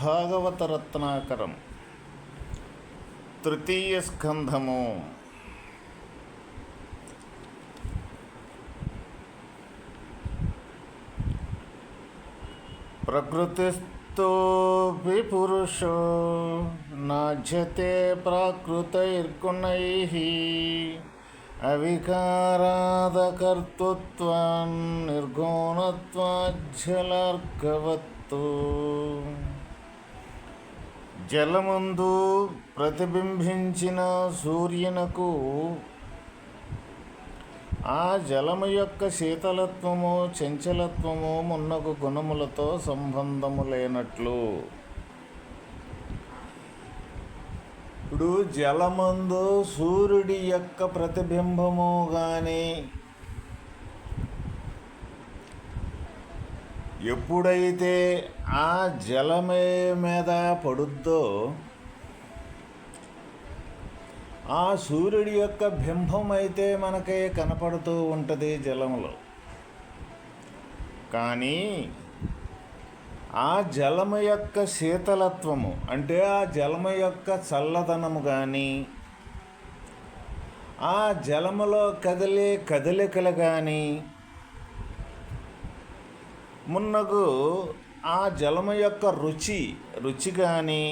భాగవతరత్నాకరం తృతీయ స్కంధము. ప్రకృతిస్థోపి పురుషో నాజ్యతే ప్రాకృతైర్గుణై అవికారాదకర్తృత్వాన్ నిర్గుణత్వాజ్జలర్గవత్తు జలమందు ప్రతిబింబించిన సూర్యునకు ఆ జలము యొక్క శీతలత్వము చంచలత్వము మున్నగు గుణములతో సంబంధము లేనట్లు. ఇప్పుడు జలమందు సూర్యుడి యొక్క ప్రతిబింబము కానీ ఎప్పుడైతే ఆ జలమే మీద పడుద్దో ఆ సూర్యుడి యొక్క బింబం అయితే మనకి కనపడుతూ ఉంటుంది జలంలో. కానీ ఆ జలము యొక్క శీతలత్వము అంటే ఆ జలము యొక్క చల్లదనము కానీ ఆ జలములో కదిలే కదలికలు కానీ మున్నగు ఆ జలము యొక్క రుచి రుచి కానీ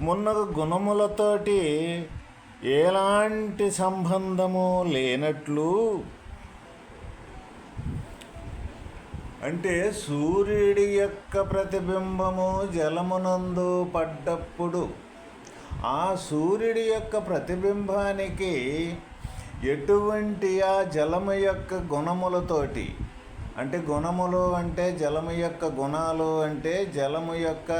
మున్నగు గుణములతోటి ఎలాంటి సంబంధము లేనట్లు అంటే సూర్యుడి యొక్క ప్రతిబింబము జలమునందు పడ్డప్పుడు ఆ సూర్యుడి యొక్క ప్రతిబింబానికి ఎటువంటి ఆ జలము యొక్క గుణములతోటి అంటే గుణములు అంటే జలము యొక్క గుణాలు అంటే జలము యొక్క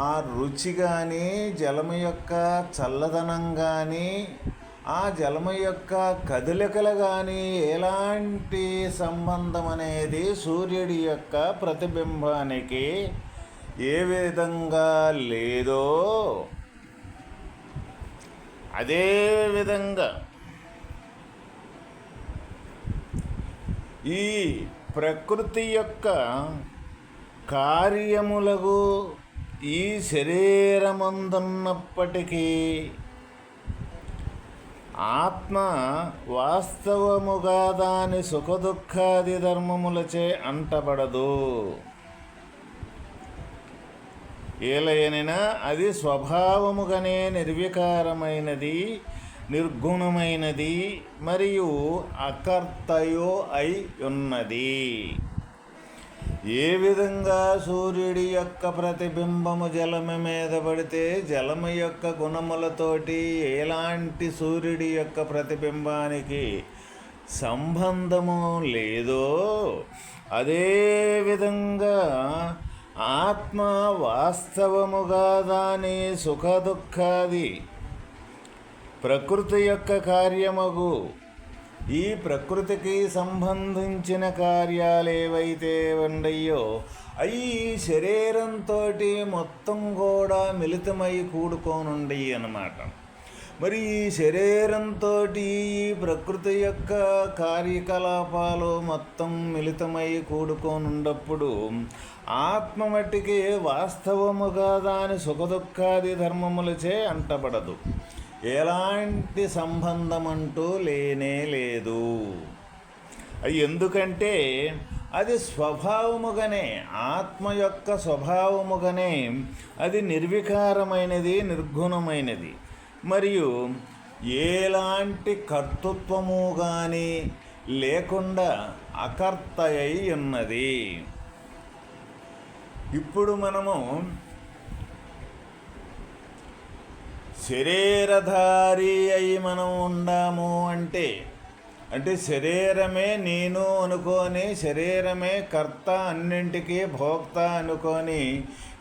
ఆ రుచి కానీ జలము యొక్క చల్లదనం కానీ ఆ జలము యొక్క కదలికలు కానీ ఎలాంటి సంబంధం అనేది సూర్యుడి యొక్క ప్రతిబింబానికి ఏ విధంగా లేదో అదే విధంగా ఈ ప్రకృతి యొక్క కార్యములకు ఈ శరీరమందున్నప్పటికీ ఆత్మ వాస్తవముగా దాని సుఖదుఖాది ధర్మములచే అంటబడదు. ఏలయనినా అది స్వభావముగానే నిర్వికారమైనది. నిర్గుణమైనది మరియు అకర్తయో అయి ఉన్నది. ఏ విధంగా సూర్యుడి యొక్క ప్రతిబింబము జలము మీద పడితే జలము యొక్క గుణములతోటి ఎలాంటి సూర్యుడి యొక్క ప్రతిబింబానికి సంబంధము లేదో అదే విధంగా ఆత్మ వాస్తవముగా దాని సుఖదుఖాది ప్రకృతి యొక్క కార్యమగు. ఈ ప్రకృతికి సంబంధించిన కార్యాలేవైతే ఉండయ్యో ఉండయో అవి శరీరంతో మొత్తం కూడా మిళితమై కూడుకోనుండయి అన్నమాట. మరి ఈ శరీరంతో ఈ ప్రకృతి యొక్క కార్యకలాపాలు మొత్తం మిళితమై కూడుకోనున్నప్పుడు ఆత్మ మట్టికి వాస్తవముగా దాని సుఖదుఖాది ధర్మములచే అంటబడదు. ఎలాంటి సంబంధం అంటూ లేనే లేదు. అది ఎందుకంటే అది స్వభావముగానే ఆత్మ యొక్క స్వభావముగానే అది నిర్వికారమైనది నిర్గుణమైనది. మరియు ఎలాంటి కర్తృత్వము కానీ లేకుండా అకర్త అయి ఉన్నది. ఇప్పుడు మనము శరీరధారి అయి మనం ఉండాము అంటే అంటే శరీరమే నేను అనుకొని శరీరమే కర్త అన్నింటికీ భోక్త అనుకొని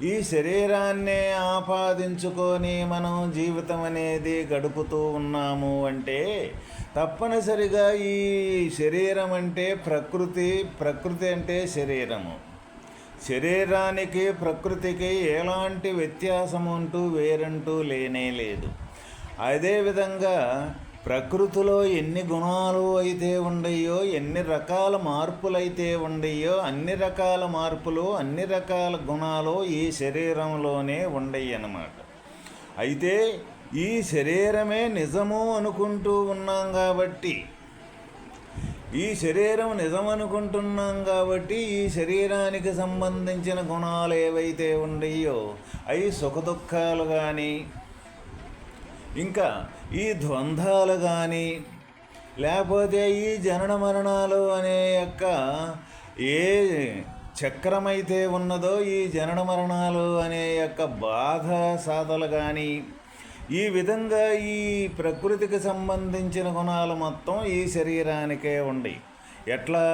ఈ శరీరాన్నే ఆపాదించుకొని మనం జీవితం అనేది గడుపుతూ ఉన్నాము అంటే తప్పనిసరిగా ఈ శరీరం అంటే ప్రకృతి ప్రకృతి అంటే శరీరము. శరీరానికి ప్రకృతికి ఎలాంటి వ్యత్యాసం అంటూ వేరంటూ లేనే లేదు. అదేవిధంగా ప్రకృతిలో ఎన్ని గుణాలు అయితే ఉండయో ఎన్ని రకాల మార్పులు అయితే ఉండయో అన్ని రకాల మార్పులు అన్ని రకాల గుణాలు ఈ శరీరంలోనే ఉండయి అన్నమాట అయితే ఈ శరీరమే నిజము అనుకుంటూ ఉన్నాం కాబట్టి ఈ శరీరం నిజం అనుకుంటున్నాం కాబట్టి ఈ శరీరానికి సంబంధించిన గుణాలు ఏవైతే ఉన్నాయో అవి సుఖదుఖాలు కానీ ఇంకా ఈ ద్వంద్వాలు కానీ లేకపోతే ఈ జనన మరణాలు అనే యొక్క ఏ చక్రమైతే ఉన్నదో ఈ జనన మరణాలు అనే యొక్క బాధ సాధలు కానీ ఈ విధంగా ఈ ప్రకృతికి సంబంధించిన గుణాలు మొత్తం ఈ శరీరానికే ఉండి ఎట్లా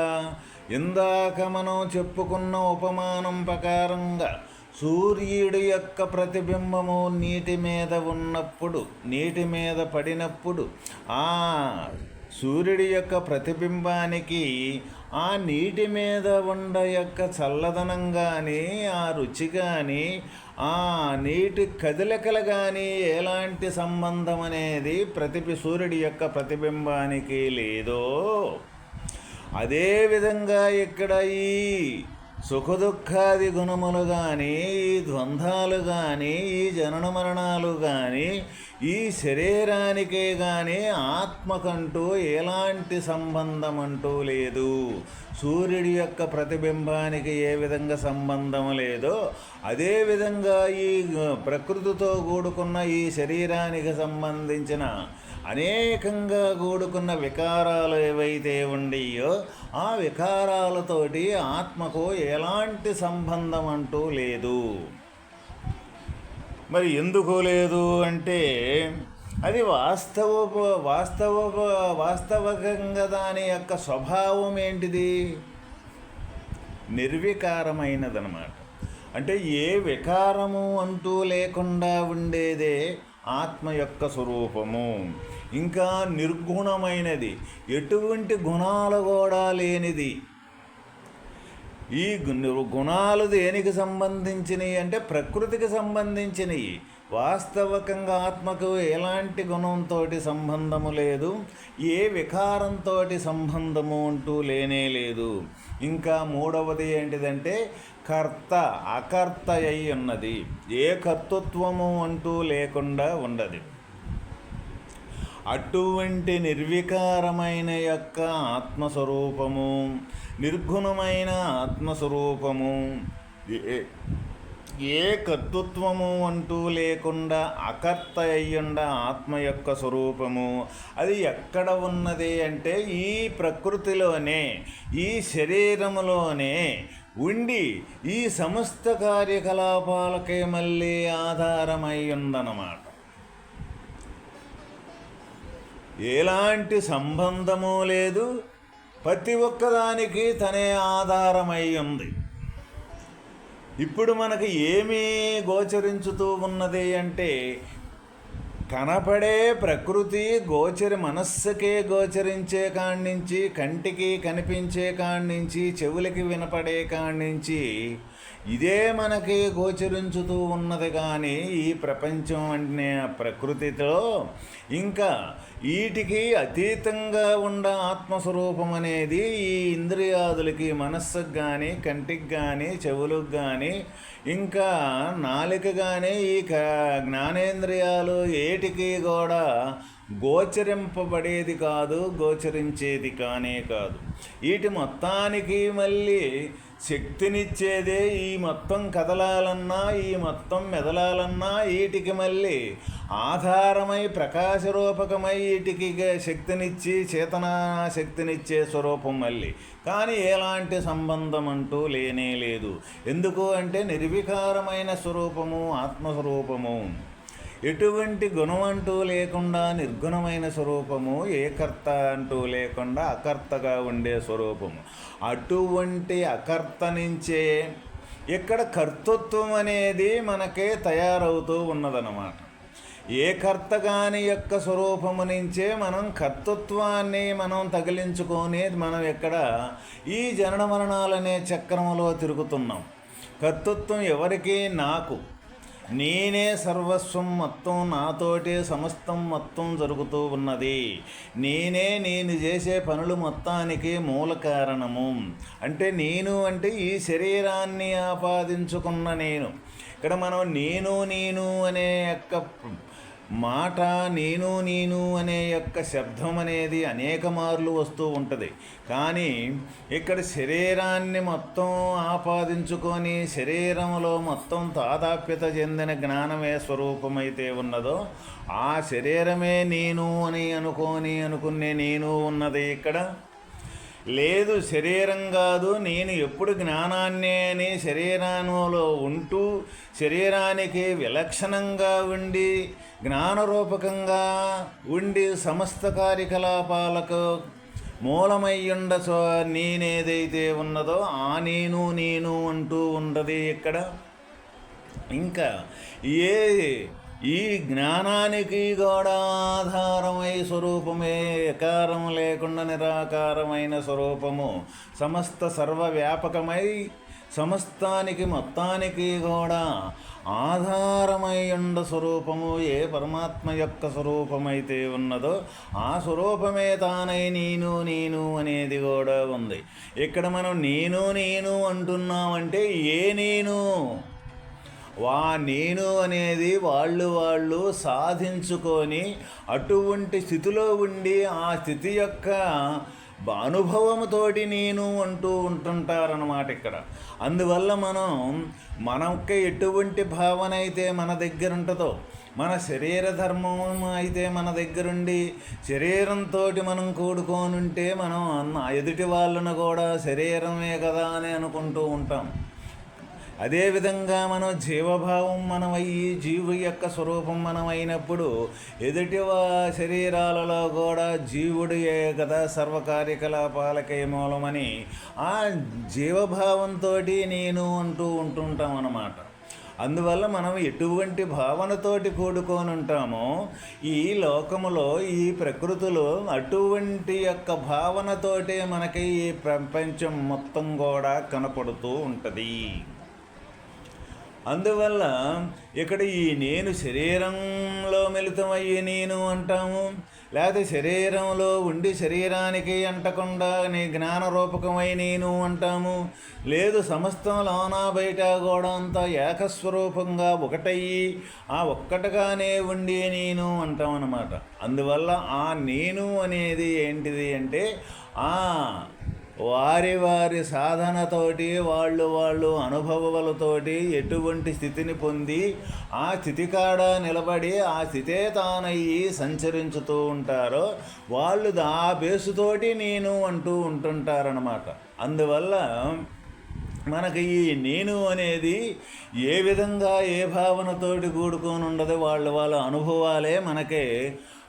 ఇందాక మనం చెప్పుకున్న ఉపమానం ప్రకారంగా సూర్యుడి యొక్క ప్రతిబింబము నీటి మీద ఉన్నప్పుడు నీటి మీద పడినప్పుడు ఆ సూర్యుడి యొక్క ప్రతిబింబానికి ఆ నీటి మీద ఉండ యొక్క చల్లదనం కానీ ఆ రుచి కానీ ఆ నీటి కదలికలు కానీ ఎలాంటి సంబంధం అనేది ప్రతిబి సూర్యుడి యొక్క ప్రతిబింబానికి లేదో అదేవిధంగా ఇక్కడ ఈ సుఖదుఖాది గుణములు కానీ ఈ ద్వంద్వాలు కానీ ఈ జనన మరణాలు కానీ ఈ శరీరానికే కానీ ఆత్మకంటూ ఎలాంటి సంబంధం అంటూ లేదు. సూర్యుడి యొక్క ప్రతిబింబానికి ఏ విధంగా సంబంధం లేదో అదేవిధంగా ఈ ప్రకృతితో కూడుకున్న ఈ శరీరానికి సంబంధించిన అనేకంగా కూడుకున్న వికారాలు ఏవైతే ఉండయో ఆ వికారాలతోటి ఆత్మకు ఎలాంటి సంబంధం అంటూ లేదు. మరి ఎందుకు లేదు అంటే అది వాస్తవ వాస్తవ వాస్తవకంగా దాని యొక్క స్వభావం ఏంటిది? నిర్వికారమైనదనమాట అంటే ఏ వికారము అంటూ లేకుండా ఉండేదే ఆత్మ యొక్క స్వరూపము. ఇంకా నిర్గుణమైనది. ఎటువంటి గుణాలు కూడా లేనిది. ఈ గుణాలు దేనికి సంబంధించినవి అంటే ప్రకృతికి సంబంధించినవి వాస్తవకంగా ఆత్మకు ఎలాంటి గుణంతో సంబంధము లేదు. ఏ వికారంతో సంబంధము అంటూ లేనే లేదు. ఇంకా మూడవది ఏంటిదంటే కర్త అకర్త అయి ఉన్నది. ఏ కర్తృత్వము అంటూ లేకుండా ఉండదు. అటువంటి నిర్వికారమైన యొక్క ఆత్మస్వరూపము నిర్గుణమైన ఆత్మస్వరూపము ఏ కర్తృత్వము అంటూ లేకుండా అకర్త అయ్యుండ ఆత్మ యొక్క స్వరూపము. అది ఎక్కడ ఉన్నది అంటే ఈ ప్రకృతిలోనే ఈ శరీరములోనే ఉండి ఈ సమస్త కార్యకలాపాలకే మళ్ళీ ఆధారమై ఉందన్నమాట. ఎలాంటి సంబంధము లేదు. ప్రతి ఒక్కదానికి తనే ఆధారమై ఉంది. ఇప్పుడు మనకి ఏమీ గోచరించుతూ ఉన్నది అంటే కనపడే ప్రకృతి గోచరి మనస్సుకే గోచరించే కాడి కంటికి కనిపించే కాడి చెవులకి వినపడే కాణించి ఇదే మనకి గోచరించుతూ ఉన్నది కానీ ఈ ప్రపంచం అనే ప్రకృతితో ఇంకా వీటికి అతీతంగా ఉన్న ఆత్మస్వరూపం అనేది ఈ ఇంద్రియాదులకి మనస్సుకు కానీ కంటికి కానీ చెవులకు కానీ ఇంకా నాలిక కానీ ఈ జ్ఞానేంద్రియాలు ఏటికి కూడా గోచరింపబడేది కాదు గోచరించేది కానే కాదు. వీటి మొత్తానికి మళ్ళీ శక్తినిచ్చేదే ఈ మొత్తం కదలాలన్నా ఈ మొత్తం మెదలాలన్నా వీటికి మళ్ళీ ఆధారమై ప్రకాశరూపకమై వీటికి శక్తినిచ్చి చేతనా శక్తినిచ్చే స్వరూపం మళ్ళీ. కానీ ఎలాంటి సంబంధం అంటూ లేనే లేదు. ఎందుకు అంటే నిర్వికారమైన స్వరూపము ఆత్మస్వరూపము. ఎటువంటి గుణం అంటూ లేకుండా నిర్గుణమైన స్వరూపము ఏ కర్త అంటూ లేకుండా అకర్తగా ఉండే స్వరూపము. అటువంటి అకర్త నుంచే ఇక్కడ కర్తృత్వం అనేది మనకే తయారవుతూ ఉన్నదన్నమాట. ఏ కర్తగాని యొక్క స్వరూపము నుంచే మనం కర్తృత్వాన్ని మనం తగిలించుకొని మనం ఇక్కడ ఈ జనన మరణాలనే చక్రములో తిరుగుతున్నాం. కర్తృత్వం ఎవరికి నాకు నేనే సర్వస్వం మొత్తం నాతోటే సమస్తం మొత్తం జరుగుతూ ఉన్నది. నేనే నేను చేసే పనులు మొత్తానికి మూల కారణము. అంటే నేను అంటే ఈ శరీరాన్ని ఆపాదించుకున్న నేను. ఇక్కడ మనం నేను నేను అనే యొక్క మాట నేను నేను అనే యొక్క శబ్దం అనేది అనేక మార్లు వస్తూ ఉంటుంది. కానీ ఇక్కడ శరీరాన్ని మొత్తం ఆపాదించుకొని శరీరంలో మొత్తం తాదాప్యత చెందిన జ్ఞానమే స్వరూపమైతే ఉన్నదో ఆ శరీరమే నేను అని అనుకొని అనుకునే నేను ఉన్నది ఇక్కడ. లేదు శరీరం కాదు నేను ఎప్పుడు జ్ఞానాన్ని అని శరీరంలో ఉంటూ శరీరానికి విలక్షణంగా ఉండి జ్ఞానరూపకంగా ఉండి సమస్త కార్యకలాపాలకు మూలమయ్యుండచో నేనేదైతే ఉన్నదో ఆ నేను నేను అంటూ ఉండదు ఇక్కడ. ఇంకా ఏ ఈ జ్ఞానానికి కూడా ఆధారమై స్వరూపమే ఎకారం లేకుండా నిరాకారమైన స్వరూపము. సమస్త సర్వవ్యాపకమై సమస్తానికి మొత్తానికి కూడా ఆధారమై ఉండ స్వరూపము ఏ పరమాత్మ యొక్క స్వరూపమైతే ఉన్నదో ఆ స్వరూపమే తానై నేను నేను అనేది కూడా ఉంది. ఇక్కడ మనం నేను నేను అంటున్నామంటే ఏ నేను? వా నేను అనేది వాళ్ళు వాళ్ళు సాధించుకొని అటువంటి స్థితిలో ఉండి ఆ స్థితి యొక్క అనుభవంతోటి నేను అంటూ ఉంటుంటారనమాట ఇక్కడ. అందువల్ల మనం మనకి ఎటువంటి భావన అయితే మన దగ్గర ఉంటుందో మన శరీర ధర్మం అయితే మన దగ్గరుండి శరీరంతో మనం కూడుకోనుంటే మనం ఎదుటి వాళ్ళను కూడా శరీరమే కదా అని అనుకుంటూ ఉంటాం. అదేవిధంగా మనం జీవభావం మనమయ్యి జీవు యొక్క స్వరూపం మనమైనప్పుడు ఎదుటి శరీరాలలో కూడా జీవుడియే కదా సర్వకార్యకలాపాలకే మూలమని ఆ జీవభావంతో నేను అంటూ ఉంటుంటాం అన్నమాట. అందువల్ల మనం ఎటువంటి భావనతోటి కూడుకొని ఉంటామో ఈ లోకములో ఈ ప్రకృతిలో అటువంటి యొక్క భావనతోటే మనకి ఈ ప్రపంచం మొత్తం కూడా కనపడుతూ ఉంటుంది. అందువల్ల ఇక్కడ ఈ నేను శరీరంలో మిళితమయ్యే నేను అంటాము లేకపోతే శరీరంలో ఉండి శరీరానికి అంటకుండా నీ జ్ఞానరూపకమై నేను అంటాము లేదు సమస్తం లోనా బయట కూడా అంతా ఏకస్వరూపంగా ఒకటయ్యి ఆ ఒక్కటగానే ఉండి నేను అంటాం అన్నమాట అందువల్ల ఆ నేను అనేది ఏంటిది అంటే ఆ వారి వారి సాధనతోటి వాళ్ళు వాళ్ళు అనుభవాలతోటి ఎటువంటి స్థితిని పొంది ఆ స్థితి కాడ నిలబడి ఆ స్థితే తానయ్యి సంచరించుతూ ఉంటారో వాళ్ళు ఆ బేసుతోటి నేను అంటూ ఉంటుంటారనమాట అందువల్ల మనకి ఈ నేను అనేది ఏ విధంగా ఏ భావనతోటి కూడుకొని ఉండదు వాళ్ళ వాళ్ళ అనుభవాలే మనకే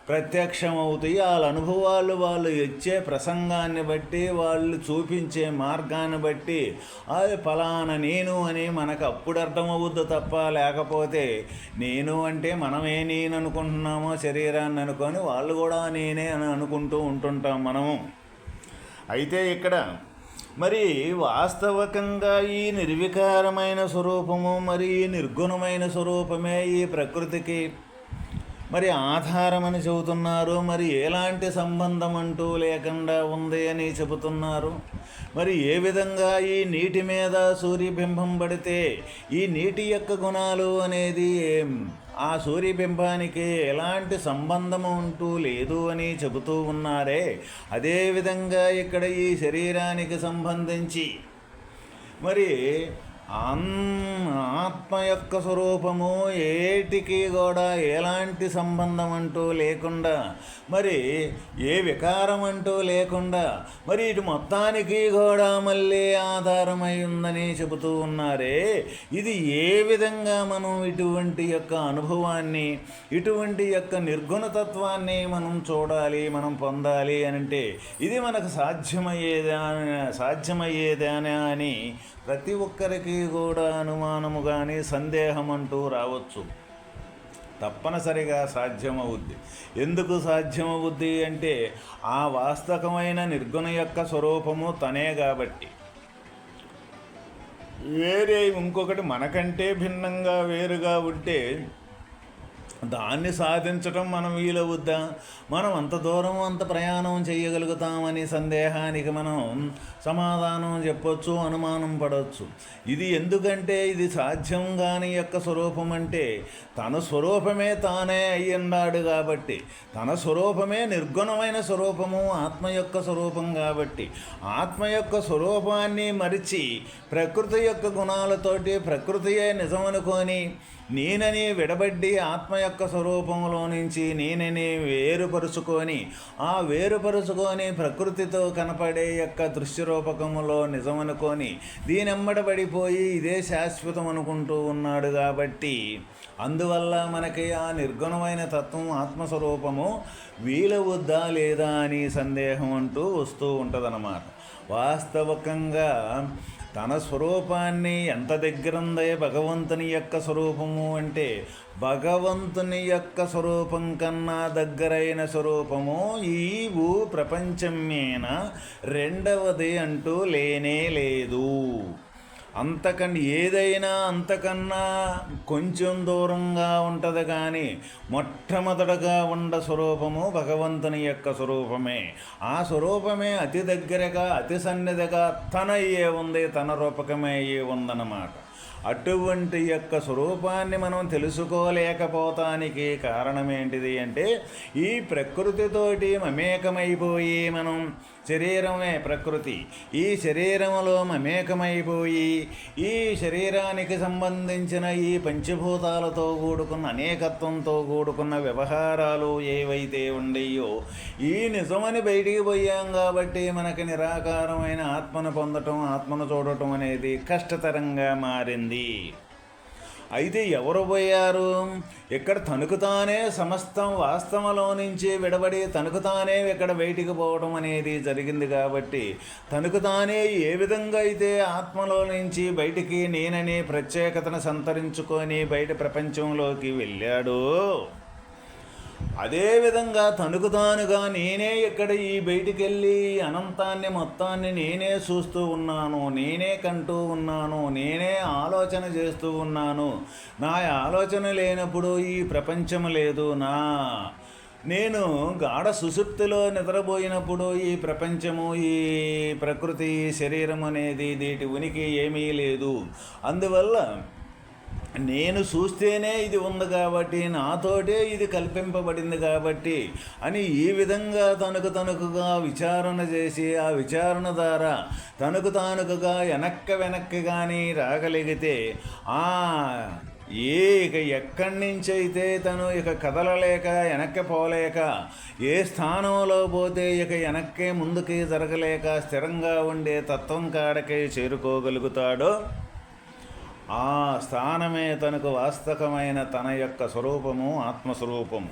ప్రత్యక్షమవుతాయి వాళ్ళ అనుభవాలు వాళ్ళు ఇచ్చే ప్రసంగాన్ని బట్టి వాళ్ళు చూపించే మార్గాన్ని బట్టి అది ఫలానా నేను అని మనకు అప్పుడు అర్థమవుద్దు తప్ప లేకపోతే నేను అంటే మనమే నేను అనుకుంటున్నామో శరీరాన్ని అనుకొని వాళ్ళు కూడా నేనే అని అనుకుంటూ ఉంటుంటాం మనము. అయితే ఇక్కడ మరి వాస్తవకంగా ఈ నిర్వికారమైన స్వరూపము మరి నిర్గుణమైన స్వరూపమే ఈ ప్రకృతికి మరి ఆధారమని చెబుతున్నారు మరి ఎలాంటి సంబంధం అంటూ లేకుండా ఉంది అని చెబుతున్నారు. మరి ఏ విధంగా ఈ నీటి మీద సూర్యబింబం పడితే ఈ నీటి యొక్క గుణాలు అనేది ఆ సూర్యబింబానికి ఎలాంటి సంబంధం ఉంటూ లేదు అని చెబుతూ ఉన్నారే. అదేవిధంగా ఇక్కడ ఈ శరీరానికి సంబంధించి మరి ఆత్మ యొక్క స్వరూపము ఏటికి కూడా ఎలాంటి సంబంధం అంటూ లేకుండా మరి ఏ వికారం అంటూ లేకుండా మరి ఇటు మొత్తానికి కూడా మళ్ళీ ఆధారమై ఉందని చెబుతూ ఉన్నారే. ఇది ఏ విధంగా మనం ఇటువంటి యొక్క అనుభవాన్ని ఇటువంటి యొక్క నిర్గుణతత్వాన్ని మనం చూడాలి మనం పొందాలి అని అంటే ఇది మనకు సాధ్యమయ్యేదా సాధ్యమయ్యేదేనా అని ప్రతి ఒక్కరికి కూడా అనుమానము కానీ సందేహం అంటూ రావచ్చు. తప్పనిసరిగా సాధ్యమవుద్ది. ఎందుకు సాధ్యమవుద్ది అంటే ఆ వాస్తవమైన నిర్గుణ యొక్క స్వరూపము తనే కాబట్టి. వేరే ఇంకొకటి మనకంటే భిన్నంగా వేరుగా ఉంటే దాన్ని సాధించటం మనం వీలవుద్దా? మనం అంత దూరం అంత ప్రయాణం చేయగలుగుతామని సందేహానికి మనం సమాధానం చెప్పొచ్చు అనుమానం పడవచ్చు ఇది ఎందుకంటే ఇది సాధ్యం కాని యొక్క స్వరూపం అంటే తన స్వరూపమే తానే అయ్యున్నాడు కాబట్టి తన స్వరూపమే నిర్గుణమైన స్వరూపము ఆత్మ యొక్క స్వరూపం కాబట్టి ఆత్మ యొక్క స్వరూపాన్ని మరిచి ప్రకృతి యొక్క గుణాలతోటి ప్రకృతియే నిజమనుకొని నేనని విడబడ్డి ఆత్మ యొక్క స్వరూపంలో నుంచి నేనని వేరుపరుచుకొని ఆ వేరుపరుచుకొని ప్రకృతితో కనపడే యొక్క దృశ్యరూపకములో నిజమనుకొని దీనెమ్మడబడిపోయి ఇదే శాశ్వతం అనుకుంటూ ఉన్నాడు కాబట్టి అందువల్ల మనకి ఆ నిర్గుణమైన తత్వం ఆత్మస్వరూపము వీలవుద్దా లేదా అని సందేహం అంటూ వస్తూ ఉంటుందన్నమాట. వాస్తవకంగా తన స్వరూపాన్ని ఎంత దగ్గరుందే భగవంతుని యొక్క స్వరూపము అంటే భగవంతుని యొక్క స్వరూపం కన్నా దగ్గరైన స్వరూపము ఈ భూ ప్రపంచం మీద రెండవది అంటూ లేనే లేదు. అంతకన్నా ఏదైనా అంతకన్నా కొంచెం దూరంగా ఉంటుంది కానీ మొట్టమొదటగా ఉండ స్వరూపము భగవంతుని యొక్క స్వరూపమే. ఆ స్వరూపమే అతి దగ్గరగా అతి సన్నిధిగా తన అయ్యే ఉంది తన రూపకమే ఏ ఉందన్నమాట. అటువంటి యొక్క స్వరూపాన్ని మనం తెలుసుకోలేకపోతానికి కారణం ఏంటిది అంటే ఈ ప్రకృతితోటి మమేకమైపోయి మనం శరీరమే ప్రకృతి. ఈ శరీరంలో మమేకమైపోయి ఈ శరీరానికి సంబంధించిన ఈ పంచభూతాలతో కూడుకున్న అనేకత్వంతో కూడుకున్న వ్యవహారాలు ఏవైతే ఉండయో ఈ నిజమని బయటికి పోయాం కాబట్టి మనకి నిరాకారమైన ఆత్మను పొందటం ఆత్మను చూడటం అనేది కష్టతరంగా మారింది. అయితే ఎవరు పోయారు? ఇక్కడ తనకు తానే సమస్తం వాస్తవంలో నుంచి విడబడి తనకు తానే ఇక్కడ బయటికి పోవడం అనేది జరిగింది కాబట్టి తనకు తానే ఏ విధంగా అయితే ఆత్మలో నుంచి బయటికి నేననే ప్రత్యేకతను సంతరించుకొని బయట ప్రపంచంలోకి వెళ్ళాడు అదేవిధంగా తనుకు తానుగా నేనే ఇక్కడ ఈ బయటికెళ్ళి అనంతాన్ని మొత్తాన్ని నేనే చూస్తూ ఉన్నాను నేనే కంటూ ఉన్నాను నేనే ఆలోచన చేస్తూ ఉన్నాను. నా ఆలోచన లేనప్పుడు ఈ ప్రపంచం లేదు నా. నేను గాఢ సుసుప్తిలో నిద్రపోయినప్పుడు ఈ ప్రపంచము ఈ ప్రకృతి శరీరం అనేది వీటి ఉనికి ఏమీ లేదు. అందువల్ల నేను చూస్తేనే ఇది ఉంది కాబట్టి నాతోటే ఇది కల్పింపబడింది కాబట్టి అని ఈ విధంగా తనకు తనకుగా విచారణ చేసి ఆ విచారణ ద్వారా తనకు తానుకుగా వెనక్క వెనక్కి కానీ రాగలిగితే ఆ ఏ ఇక ఎక్కడి నుంచి అయితే తను ఇక కదలలేక వెనక్కి పోలేక ఏ స్థానంలో పోతే ఇక వెనక్కే ముందుకి జరగలేక స్థిరంగా ఉండే తత్వం కాడకే చేరుకోగలుగుతాడో ఆ స్థానమే తనకు వాస్తవమైన తన యొక్క స్వరూపము ఆత్మస్వరూపము.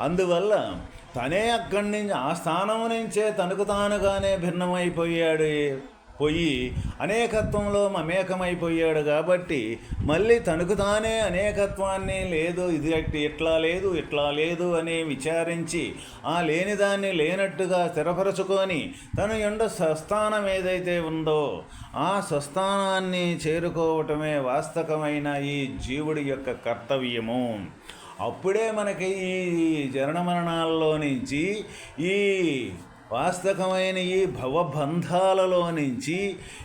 అందువల్ల తనే అక్కడి నుంచి ఆ స్థానం నుంచే తనకు తానుగానే భిన్నమైపోయాడు. పోయి అనేకత్వంలో మమేకమైపోయాడు కాబట్టి మళ్ళీ తనకు తానే అనేకత్వాన్ని లేదు ఇది ఇట్లా లేదు ఇట్లా లేదు అని విచారించి ఆ లేనిదాన్ని లేనట్టుగా స్థిరపరచుకొని తన ఎండ స్వస్థానం ఏదైతే ఉందో ఆ స్వస్థానాన్ని చేరుకోవటమే వాస్తవమైన ఈ జీవుడి యొక్క కర్తవ్యము. అప్పుడే మనకి ఈ జనమరణాల్లో నుంచి ఈ వాస్తవమైన ఈ భవబంధాలలో నుంచి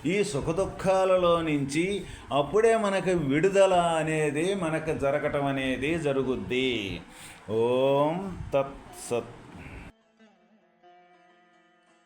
ఈ సుఖదుఖాలలో నుంచి అప్పుడే మనకు విడుదల అనేది మనకు జరగటం అనేది జరుగుద్ది. ఓం తత్సత్